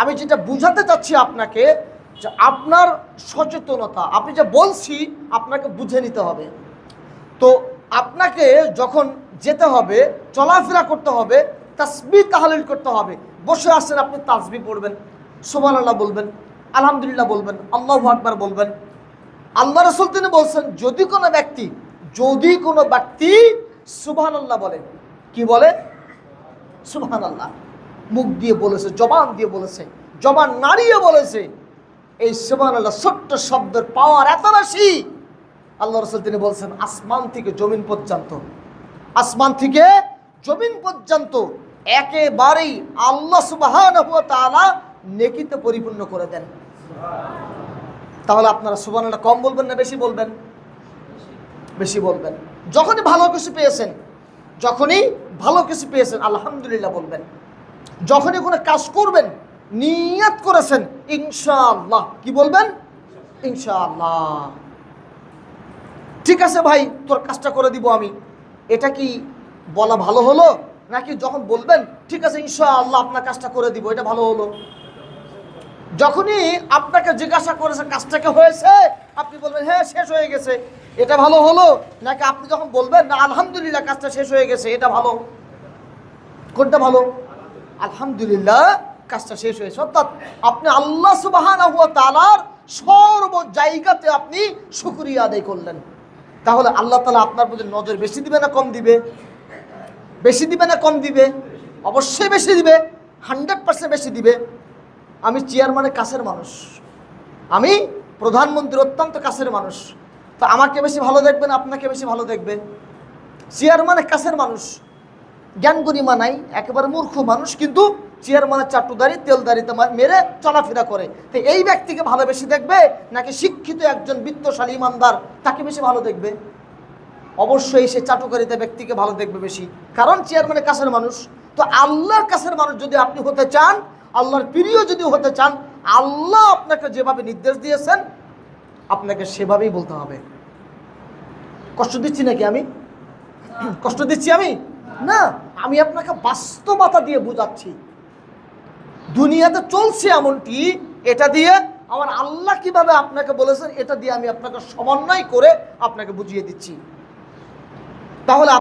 আমি যেটা বুঝাতে চাচ্ছি আপনাকে, যে আপনার সচেতনতা, আপনি যা বলছি আপনাকে বুঝে নিতে হবে। তো আপনাকে যখন যেতে হবে, চলাফেরা করতে হবে তাসবি তাহলিল করতে হবে, বসে আসছেন আপনি তাসবি পড়বেন সোমান আল্লাহ বলবেন, আলহামদুলিল্লাহ বলবেন, আল্লাহ আকবার বলবেন। আল্লাহ রসুল তিনি বলছেন, যদি কোনো ব্যক্তি, যদি কোনো ব্যক্তি সুবহান আল্লাহ বলে, কি বলে? সুবহান আল্লাহ মুখ দিয়ে বলেছে, জবান দিয়ে বলেছে, জবান নাড়িয়ে বলেছে। এই সুবহান আল্লাহ ছোট্ট শব্দের পাওয়ার এত বেশি। আল্লাহ রসুল তিনি বলছেন, আসমান থেকে জমিন পর্যন্ত। আসমান থেকে জমিন পর্যন্ত একেবারেই আল্লাহ সুবাহান নেকিতে পরিপূর্ণ করে দেন। তাহলে আপনারা সুবানটা কম বলবেন না বেশি বলবেন? বেশি বলবেন। যখনই ভালো কিছু পেয়েছেন, যখনই ভালো কিছু পেয়েছেন, আলহামদুলিল্লাহ বলবেন। যখনই কোনো কাজ করবেন, নিয়াত করেছেন, ইনশাআল্লাহ। কি বলবেন? ইনশাআল্লাহ। ঠিক আছে ভাই, তোর কাজটা করে দিব আমি। এটা কি বলা ভালো হলো? নাকি যখন বলবেন, ঠিক আছে, ইনশাআল্লাহ, আপনার কাজটা করে দিব, এটা ভালো হলো? যখনই আপনাকে জিজ্ঞাসা করেছে কাজটাকে হয়েছে? আপনি বলবেন হ্যাঁ শেষ হয়ে গেছে। এটা ভালো হলো? নাকি আপনি যখন বলবেন, না, আলহামদুলিল্লাহ, কাজটা শেষ হয়ে গেছে, এটা ভালো? কোনটা ভালো? আলহামদুলিল্লাহ, কাজটা শেষ হয়েছে। অর্থাৎ আপনি আল্লাহ সুবাহান তালার সর্ব জায়গাতে আপনি শুক্রিয়া আদায় করলেন। তাহলে আল্লাহ তালা আপনার প্রতি নজর বেশি দিবে না কম দিবে? বেশি দিবে না কম দিবে? অবশ্যই বেশি দিবে, হান্ড্রেড পার্সেন্ট বেশি দিবে। আমি চেয়ারম্যানের কাছের মানুষ। আমি প্রধানমন্ত্রীর অত্যন্ত কাছের মানুষ। তো আমাকে বেশি ভালো দেখবেন, আপনাকে বেশি ভালো দেখবে চেয়ারম্যানের কাছের মানুষ। জ্ঞান গরিমা নাই একেবারে মূর্খ মানুষ কিন্তু চেয়ারম্যানের চাটুদারি তেলদারিতে মেরে চলাফেরা করে। তো এই ব্যক্তিকে ভালো বেশি দেখবে নাকি শিক্ষিত একজন বিত্তশালী ইমানদার তাকে বেশি ভালো দেখবে? অবশ্যই সে চাটুকারিতা ব্যক্তিকে ভালো দেখবে বেশি। কারণ চেয়ারম্যানের কাছের মানুষ। তো আল্লাহর কাছের মানুষ যদি আপনি হতে চান আল্লাহর প্রিয় যদি হতে চান আল্লাহ আপনাকে যেভাবে নির্দেশ দিয়েছেন আপনাকে সেভাবেই বলতে হবে। কষ্ট দিচ্ছি নাকি আমি? কষ্ট দিচ্ছি আমি? না। আমি আপনাকে বাস্তবতা দিয়ে বুঝাচ্ছি। দুনিয়াতে চলছে এমনটি, এটা দিয়ে আমার আল্লাহ কীভাবে আপনাকে বলেছেন, এটা দিয়ে আমি আপনাকে সমন্বয় করে আপনাকে বুঝিয়ে দিচ্ছি। তাহলে